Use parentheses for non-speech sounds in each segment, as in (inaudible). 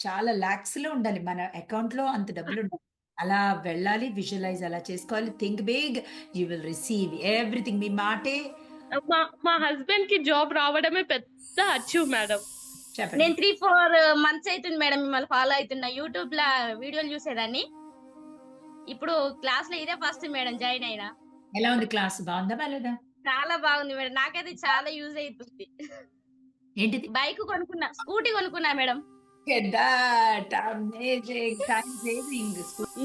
చాలా లాక్స్‌లో ఉండాలి. మన అకౌంట్‌లో అంత డబ్బులుండాలి. (laughs) అలా వెళ్ళాలి, విజువలైజ్ అలా చేసుకోవాలి. Think big you will receive everything. మీ మాటే మా మా హస్బెండ్‌కి జాబ్ రావడమే పెద్ద అచీవ్ మేడం. నేను 3, 4 మంత్స్ అయితుంది మేడం మిమ్మల్ని ఫాలో అయితున్నా. యూట్యూబ్‌ల వీడియోలు చూసేదాన్ని. ఇప్పుడు క్లాస్‌లో ఇదే ఫస్ట్ మేడం జాయిన్ అయినా. ఎలా ఉంది క్లాస్? బావుందా? బాలేదా? చాలా బాగుంది మేడం. నాకైతే చాలా యూజ్ అయితుంది. ఏంటిది? బైక్ కొనుక్కున్నా. స్కూటీ కొనుక్కున్నా మేడం.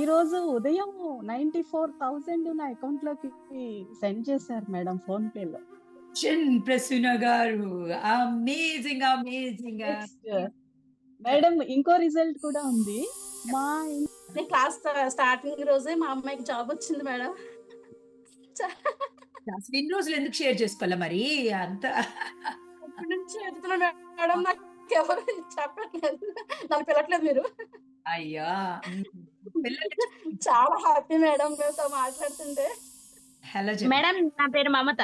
ఈ రోజు ఉదయం 94,000 నా అకౌంట్‌లోకి సెండ్ చేశారు మేడం ఫోన్ పేలో. చిన్ ప్రసూన గారు. Amazing amazing. మేడం ఇంకో రిజల్ట్ కూడా ఉంది. మా క్లాస్ స్టా- స్టార్టింగ్ రోజే మా అమ్మాయికి జాబ్ వచ్చింది మేడం. ఇన్ని రోజులు ఎందుకు షేర్ చేసుకోవాలా మరి? అంత. అప్పటి నుంచి మేడం నాకు ఎవరు చెప్పట్లేదు నన్ను పిలట్లేదు మీరు. అయ్యా చాలా హ్యాపీ మేడం మీతో మాట్లాడుతుంటే. హలో. మేడం నా పేరు మమత.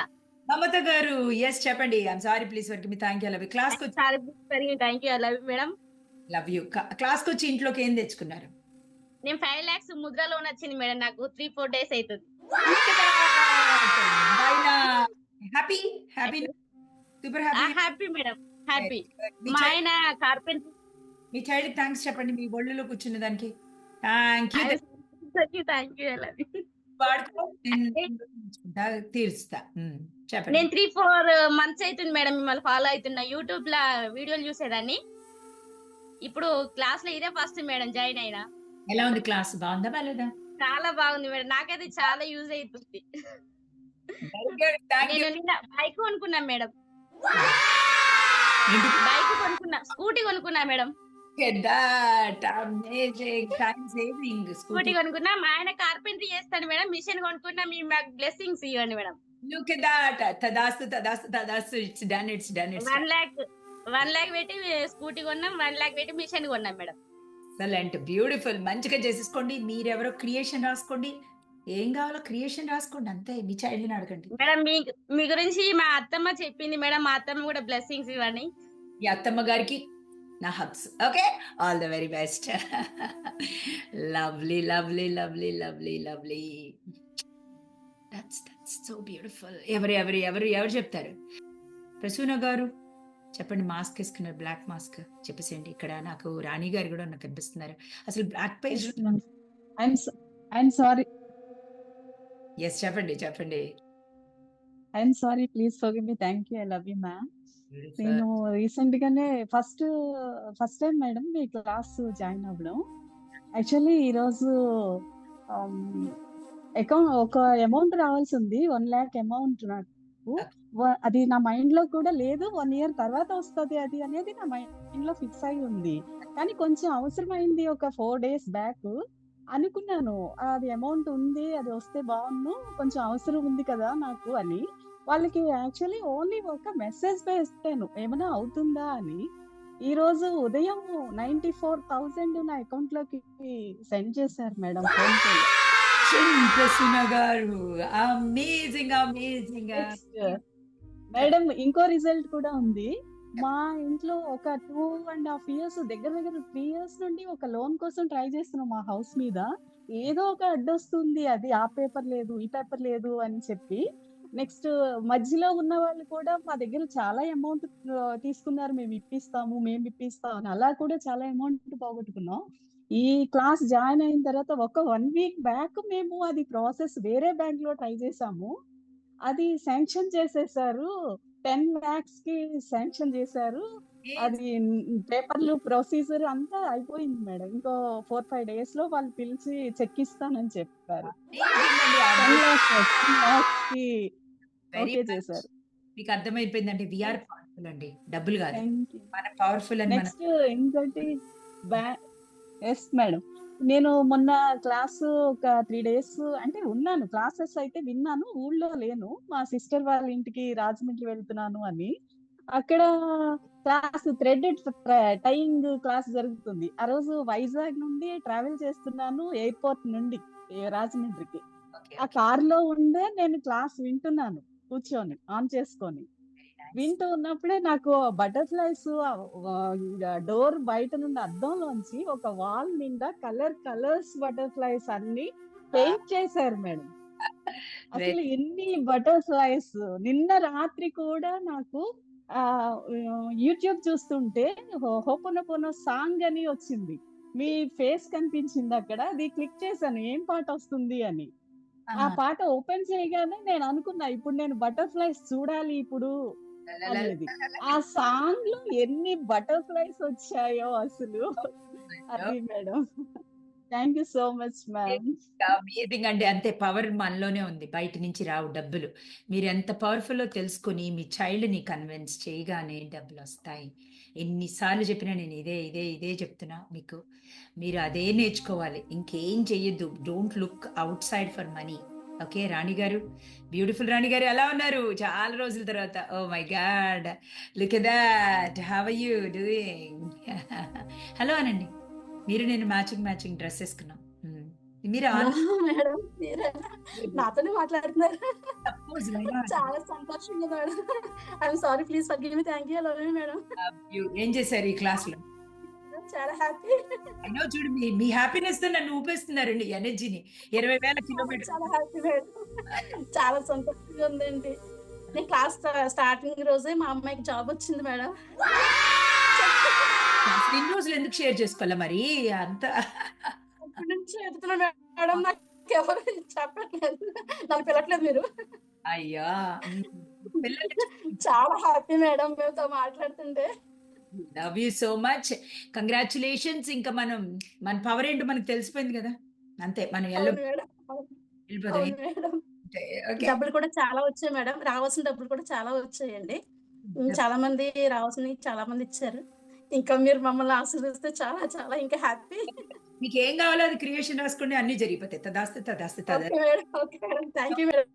మమత గారు ఎస్ చెప్పండి. I'm sorry please work me thank you love క్లాస్కి sorry thank you love madam. Love you క్లాస్కి వచ్చి ఇంట్లోకి ఏం తెచ్చుకున్నారు? నేను 5 లాక్స్ ముద్ర లోన్ వచ్చింది మేడం నాకు 3, 4 డేస్ అవుతుంది. Happy happy super happy happy madam. Happy. మీ ఆయన కార్పెంటర్ మీ చైల్డ్ థ్యాంక్స్ చెప్పండి మీ ఒళ్ళులో కూర్చున్న దానికి థ్యాంక్ యూ థ్యాంక్ యూ తీరుస్తా చెప్పండి నేను 3, 4 మంత్స్ అయితుంది మేడం మిమ్మల్ని ఫాలో అయితున్నా. యూట్యూబ్‌ల వీడియోలు చూసేదాన్ని. ఇప్పుడు క్లాస్‌లో ఇదే ఫస్ట్ మేడం జాయిన్ అయినా. ఎలా ఉంది క్లాస్ బాగుందా బాలేదా చాలా బాగుంది మేడం. నాకైతే చాలా యూజ్ you. నేను నిన్న బైక్ కొనుక్కున్నా మేడం. బైక్ కొనుక్కున్నా. స్కూటీ కొనుక్కున్నా మేడం. స్కూటీ. కొనుక్కున్నా. మా ఆయన కార్పెంటరీ చేస్తాడు మేడం. మిషన్ కొనుక్కున్నా. మీ మాకు బ్లెస్సింగ్స్ ఇవ్వండి మేడం. Look at that. తదాస్తు తదాస్తు తదాస్తు it's done it's done it's 1 lock 1 lock పెట్టి స్కూటీ కొన్నాం. 1 లాక్ పెట్టి మిషన్ కొన్నాం మేడం. ఎక్సలెంట్ బ్యూటిఫుల్ మంచిగా చేసేసుకోండి మీరెవరో క్రియేషన్ రాసుకోండి ఏం కావాలో క్రియేషన్ రాసుకోండి అంతే. మీ చైల్డ్ని అడగండి. మేడం మీ మీ గురించి మా అత్తమ్మ చెప్పింది మేడం. మా అత్తమ్మ కూడా బ్లెస్సింగ్స్ ఇవ్వండి. మీ అత్తమ్మ గారికి నా hugs okay? All the very best. Lovely lovely lovely lovely lovely. That's that's so beautiful ఎవరు ఎవరు ఎవరు ఎవరు చెప్తారు? ప్రసూన గారు చెప్పండి మాస్క్ వేసుకున్నారు బ్లాక్ మాస్క్. చెప్పేసేయండి ఇక్కడ నాకు రాణి గారు కూడా నాకు కనిపిస్తున్నారు. అసలు black page I'm I'm sorry yes చెప్పండి చెప్పండి. I'm sorry please forgive me thank you I love you ma'am నేను రీసెంట్ గానే ఫస్ట్ ఫస్ట్ టైం మేడం మీ క్లాస్ జాయిన్ అవ్వడం. యాక్చువల్లీ ఈరోజు అకౌంట్ ఒక అమౌంట్ రావాల్సి ఉంది వన్ ల్యాక్ అమౌంట్ నాకు. అది నా మైండ్లో కూడా లేదు వన్ ఇయర్ తర్వాత వస్తుంది అది అనేది నా మైండ్లో ఫిక్స్ అయి ఉంది. కానీ కొంచెం అవసరమైంది ఒక ఫోర్ డేస్ బ్యాక్ అనుకున్నాను. అది అమౌంట్ ఉంది అది వస్తే బాగుండు కొంచెం అవసరం ఉంది కదా నాకు అని. వాళ్ళకి యాక్చువల్లీ ఓన్లీ ఒక మెసేజ్ పెట్టాను ఏమైనా అవుతుందా అని. ఈ రోజు ఉదయం నైన్టీ ఫోర్ థౌసండ్ నా అకౌంట్లోకి సెండ్ చేశారు madam garu amazing amazing madam ఇంకో రిజల్ట్ కూడా ఉంది. మా ఇంట్లో ఒక టూ అండ్ హాఫ్ ఇయర్స్ దగ్గర దగ్గర త్రీ ఇయర్స్ నుండి ఒక లోన్ కోసం ట్రై చేస్తున్నాం మా హౌస్ మీద. ఏదో ఒక అడ్డొస్తుంది అది ఆ పేపర్ లేదు ఈ పేపర్ లేదు అని చెప్పి. నెక్స్ట్ మధ్యలో ఉన్న వాళ్ళు కూడా మా దగ్గర చాలా అమౌంట్ తీసుకున్నారు. మేము ఇప్పిస్తాము మేము ఇప్పిస్తాము అని అలా కూడా చాలా అమౌంట్ పోగొట్టుకున్నాం. ఈ క్లాస్ జాయిన్ అయిన తర్వాత ఒక వన్ వీక్ బ్యాక్ మేము అది ప్రాసెస్ వేరే బ్యాంక్లో ట్రై చేసాము. అది శాంక్షన్ చేసేసారు. టెన్ లాక్స్కి శాంక్షన్ చేశారు. అది పేపర్లు ప్రొసీజర్ అంతా అయిపోయింది మేడం. ఇంకో ఫోర్ ఫైవ్ డేస్లో వాళ్ళు పిలిచి చెక్ ఇస్తానని చెప్పారు. చేశారు. మీకు అర్థమైపోయిందంటే విఆర్ పవర్ఫుల్ అండి. డబ్బులు కాదు. మన పవర్ఫుల్ నెక్స్ట్ ఇంకోటి బ్యా ఎస్ మేడం. నేను మొన్న క్లాస్ ఒక త్రీ డేస్ అంటే ఉన్నాను. క్లాసెస్ అయితే విన్నాను. ఊళ్ళో లేను. మా సిస్టర్ వాళ్ళ ఇంటికి రాజమండ్రి వెళ్తున్నాను అని. అక్కడ క్లాస్ థ్రెడ్ టైయింగ్ క్లాస్ జరుగుతుంది. ఆ రోజు వైజాగ్ నుండి ట్రావెల్ చేస్తున్నాను ఎయిర్పోర్ట్ నుండి రాజమండ్రికి. ఆ కార్లో ఉండే నేను క్లాస్ వింటున్నాను కూర్చొని ఆన్ చేసుకొని. వింటూ ఉన్నప్పుడే నాకు బటర్ఫ్లైస్ డోర్ బయట నుండి అద్దంలోంచి ఒక వాల్ నిండా కలర్ కలర్స్ బటర్ఫ్లైస్ అన్ని పెయింట్ చేశారు మేడం. అసలు ఎన్ని బటర్ఫ్లైస్? నిన్న రాత్రి కూడా నాకు ఆ యూట్యూబ్ చూస్తుంటే హోపనపోన సాంగ్ అని వచ్చింది. మీ ఫేస్ కనిపించింది అక్కడ అది క్లిక్ చేశాను ఏం పాట వస్తుంది అని. ఆ పాట ఓపెన్ చేయగానే నేను అనుకున్నా ఇప్పుడు నేను బటర్ఫ్లైస్ చూడాలి ఇప్పుడు. అనేది ఆ సాంగ్లో ఎన్ని బటర్ఫ్లైస్ వచ్చాయో అసలు అది madam thank you so much ma'am amazing అండి అంతే పవర్ మనలోనే ఉంది బయట నుంచి రావు డబ్బులు మీరు ఎంత పవర్ఫుల్లో తెలుసుకుని మీ చైల్డ్ని కన్విన్స్ చేయగానే డబ్బులు వస్తాయి ఎన్నిసార్లు చెప్పినా నేను ఇదే ఇదే ఇదే చెప్తున్నా మీకు మీరు అదే నేర్చుకోవాలి ఇంకేం చెయ్యొద్దు don't look outside for money okay Rani garu. Beautiful Rani garu ఎలా ఉన్నారు? చాలా రోజుల తర్వాత. ఓ my god look that how you doing hello అనండి మీరు నేను మ్యాచింగ్ మ్యాచింగ్ డ్రెస్ వేసుకున్నాం. మీరు నాతోనే మాట్లాడుతున్నారు. చాలా సంతోషంగా madam I'm sorry please forgive me thank you madam ఏం చేశారు ఈ క్లాస్లో? చాలా హ్యాపీ అయినో చూడు మీ మీ హ్యాపీనెస్తో నన్ను ఊపేస్తున్నారండి ఎనర్జీని. ఇరవై వేల కిలోమీటర్ చాలా హ్యాపీ మేడం చాలా సంతోషంగా ఉందండి. నేను క్లాస్ స్టార్టింగ్ రోజే మా అమ్మాయికి జాబ్ వచ్చింది మేడం. ఇన్ని రోజులు ఎందుకు షేర్ చేసుకోవాలా మరి? అంత అప్పటి నుంచి ఎదుగుతున్నా మేడం నాకు ఎవరు చెప్పట్లేదు. నన్ను పిలట్లేదు మీరు. అయ్యా పిల్లలు చాలా హ్యాపీ మేడం మీతో మాట్లాడుతుంటే. Love you so much congratulations ఇంకా మనం మన పవర్ ఏంటో మనకు తెలిసిపోయింది కదా. అంతే మనం ఎల్ల డబ్బులు కూడా చాలా వచ్చాయి మేడం. రావాల్సిన డబ్బులు కూడా చాలా వచ్చాయండి. చాలా మంది రావాల్సినవి చాలా మంది ఇచ్చారు. ఇంకా మీరు మమ్మల్ని ఆశీర్వదిస్తే చాలా చాలా ఇంకా హ్యాపీ. మీకు ఏం కావాలో అది క్రియేషన్ రాసుకోండి అన్ని జరిగిపోతాయి. తదాస్తే తదాస్తే తదా థ్యాంక్ యూ మేడం.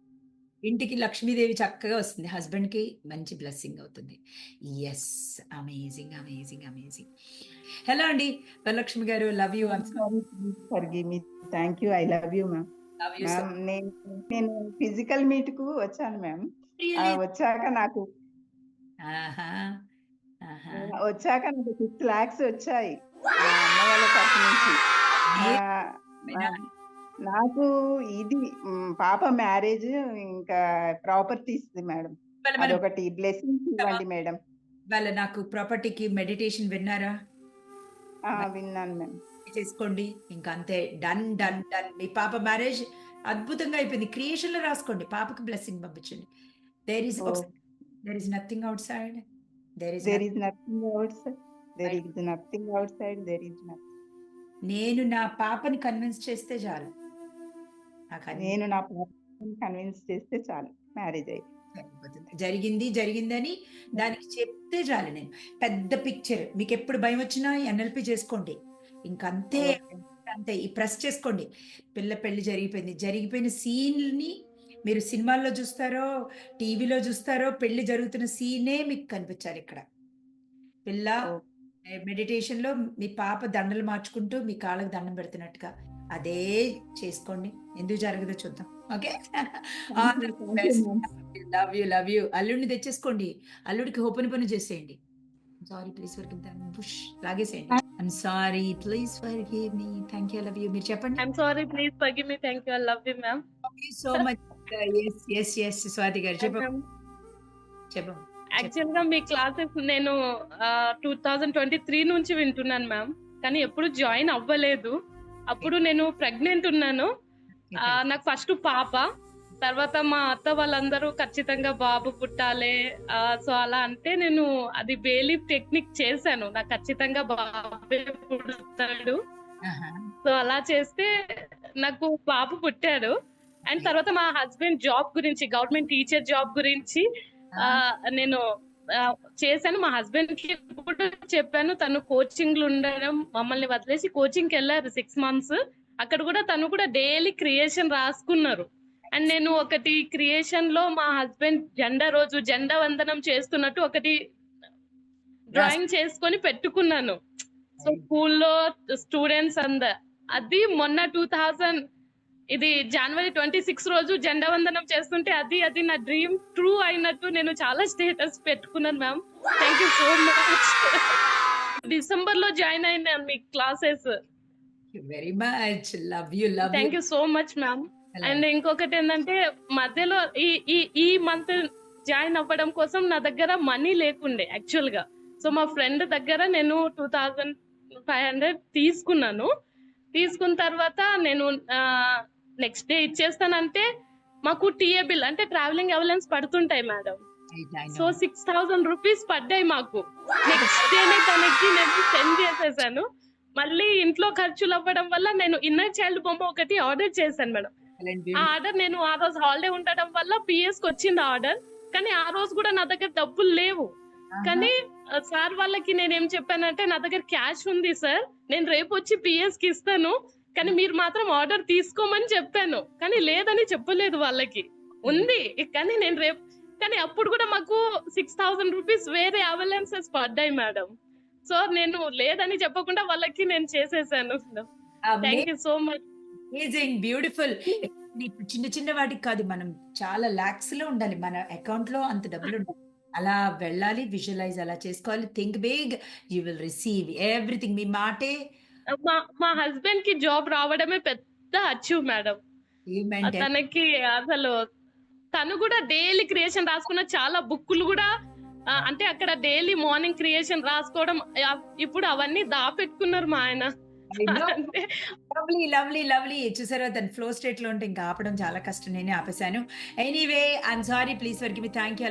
ఇంటికి లక్ష్మీదేవి చక్కగా వస్తుంది. హస్బెండ్కి మంచి బ్లెస్సింగ్ అవుతుంది. Yes amazing amazing amazing hello అండి. Varalakshmi garu love you thank you I love you ma'am నేను ఫిజికల్ మీట్కు వచ్చాను మ్యామ్ వచ్చాక నాకు వచ్చాక నాకు సిక్స్ లాక్స్ వచ్చాయి. అమ్మ వాళ్ళ తరఫు నుంచి. నాకు ఇది మ్, పాప మ్యారేజ్ ఇంకా ప్రాపర్టీస్ మేడం. అదొకటి బ్లెస్సింగ్స్ ఇవ్వండి మేడం. వాళ్ళ నాకు ప్రాపర్టీకి మెడిటేషన్ విన్నారా? ఆ, విన్నాను మ్యామ్ చేసుకోండి. ఇంకా అంతే. Done done done. మీ పాప మ్యారేజ్ అద్భుతంగా అయిపోయింది. క్రియేషన్లో రాసుకోండి. పాపకి బ్లెస్సింగ్ పంపించండి. There is. There is nothing outside there is there nothing outside there is nothing outside there నేను నా పాపని కన్విన్స్ చేస్తే చాలు. నేను నా కన్విన్స్ చేస్తే చాలు మ్యారేజ్ అయ్యి. జరిగింది జరిగిందని దానికి చెప్తే చాలు నేను. పెద్ద పిక్చర్. మీకు ఎప్పుడు భయం వచ్చినా ఎన్ఎల్పి చేసుకోండి. ఇంకంతే. అంతే. ఈ ప్రెస్ చేసుకోండి. పిల్ల పెళ్ళి జరిగిపోయింది. జరిగిపోయిన సీన్ని మీరు సినిమాల్లో చూస్తారో టీవీలో చూస్తారో పెళ్ళి జరుగుతున్న సీనే మీకు కనిపించాలి ఇక్కడ. పిల్ల ఓ. మెడిటేషన్లో మీ పాప దండలు మార్చుకుంటూ మీ కాళ్ళకి దండం పెడుతున్నట్టుగా. అదే చేసుకోండి. ఎందుకు జరగదో చూద్దాం. Okay? Love you love you అల్లుడిని తెచ్చేసుకోండి. అల్లుడికి ఓపెన్ పని చేసేయండి. సారీ ప్లీజ్ ఫర్ బుష్ లాగేసేయండి. I'm sorry please forgive me thank you love you మీరు చెప్పండి. I'm sorry please forgive me thank you love you ma'am so much yes yes yes Swathi garu. చెప్పం. చెప్పం. యాక్చువల్గా మీ క్లాసెస్ నేను టూ థౌజండ్ ట్వంటీ త్రీ నుంచి వింటున్నాను ma'am కానీ ఎప్పుడు జాయిన్ అవ్వలేదు. అప్పుడు నేను ప్రెగ్నెంట్ ఉన్నాను. నాకు ఫస్ట్ పాప. తర్వాత మా అత్త వాళ్ళందరూ ఖచ్చితంగా బాబు పుట్టాలి. సో అలా అంటే నేను అది బేలీ టెక్నిక్ చేశాను. నాకు ఖచ్చితంగా బాబే పుడతాడు. సో అలా చేస్తే నాకు బాబు పుట్టాడు. అండ్ తర్వాత మా హస్బెండ్ జాబ్ గురించి గవర్నమెంట్ టీచర్ జాబ్ గురించి నేను చేశాను. మా హస్బెండ్కి కూడా చెప్పాను. తను కోచింగ్ ఉండడం మమ్మల్ని వదిలేసి కోచింగ్కి వెళ్ళారు సిక్స్ మంత్స్ అక్కడ కూడా తను కూడా డైలీ క్రియేషన్ రాసుకున్నారు. అండ్ నేను ఒకటి క్రియేషన్లో మా హస్బెండ్ జెండా రోజు జెండా వందనం చేస్తున్నట్టు ఒకటి డ్రాయింగ్ చేసుకొని పెట్టుకున్నాను. సో స్కూల్లో స్టూడెంట్స్ అంద అది మొన్న టూ థౌజండ్ ఇది జనవరి ట్వంటీ సిక్స్ రోజు జెండా వందనం చేస్తుంటే అది అది నా డ్రీమ్ ట్రూ అయినట్టు నేను చాలా స్టేటస్ పెట్టుకున్నాను ma'am thank you so much డిసెంబర్లో జాయిన్ అయినా మీ classes very much love you love thank you so much ma'am and ఇంకొకటి ఏంటంటే మధ్యలో ఈ ఈ ఈ మంత్ జాయిన్ అవ్వడం కోసం నా దగ్గర మనీ లేకుండే యాక్చువల్గా. సో మా ఫ్రెండ్ దగ్గర నేను టూ థౌజండ్ ఫైవ్ హండ్రెడ్ తీసుకున్నాను. తీసుకున్న తర్వాత నేను నెక్స్ట్ డే ఇచ్చేస్తానంటే మాకు టీఏ బిల్ అంటే travelling allowance పడుతుంటాయి madam so six thousand rupees పడ్డాయి మాకు. నెక్స్ట్ డేనే తనకి నేను సెండ్ చేసేసాను. మళ్ళీ ఇంట్లో ఖర్చులు అవ్వడం వల్ల నేను ఇన్నర్ చైల్డ్ బొమ్మ ఒకటి ఆర్డర్ చేశాను మేడం ఆ ఆర్డర్ నేను ఆ రోజు హాలిడే ఉండడం వల్ల పిఎస్కి వచ్చింది ఆర్డర్ కానీ ఆ రోజు కూడా నా దగ్గర డబ్బులు లేవు. కానీ సార్ వాళ్ళకి నేను ఏం చెప్పానంటే నా దగ్గర క్యాష్ ఉంది సార్ నేను రేపు వచ్చి పిఎస్కి ఇస్తాను. కానీ మీరు మాత్రం ఆర్డర్ తీసుకోమని చెప్పాను. కానీ లేదని చెప్పలేదు వాళ్ళకి. ఉంది. కానీ నేను రేపు కానీ అప్పుడు కూడా మాకు సిక్స్ థౌసండ్ రూపీస్ వేరే అవలెన్సెస్ పడ్డాయి మేడం. సో నేను లేదని చెప్పకుండా వాళ్ళకి నేను చేసేసాను. Thank you so much amazing beautiful చిన్న చిన్న వాటికి కాదు మనం చాలా లాక్స్లో ఉండాలి. మన అకౌంట్లో అంత డబ్బులు ఉండాలి. అలా వెళ్ళాలి విజువలైజ్ అలా చేసుకోవాలి. Think big you will receive everything మీ మాటే మా మా హస్బెండ్కి జాబ్ రావడమే పెద్ద అచీవ్ మేడం. తనకి అసలు తను కూడా డైలీ క్రియేషన్ రాసుకున్న చాలా బుక్కులు కూడా అంటే అక్కడ డైలీ మార్నింగ్ క్రియేషన్ రాసుకోవడం ఇప్పుడు అవన్నీ దాపెట్టుకున్నారు మా ఆయన. Lovely lovely lovely. చూసారా తన ఫ్లో స్టేట్లో ఉంటే ఇంకా ఆపడం చాలా కష్టం. నేనే ఆపేశాను. Anyway I'm sorry. Please give me thank you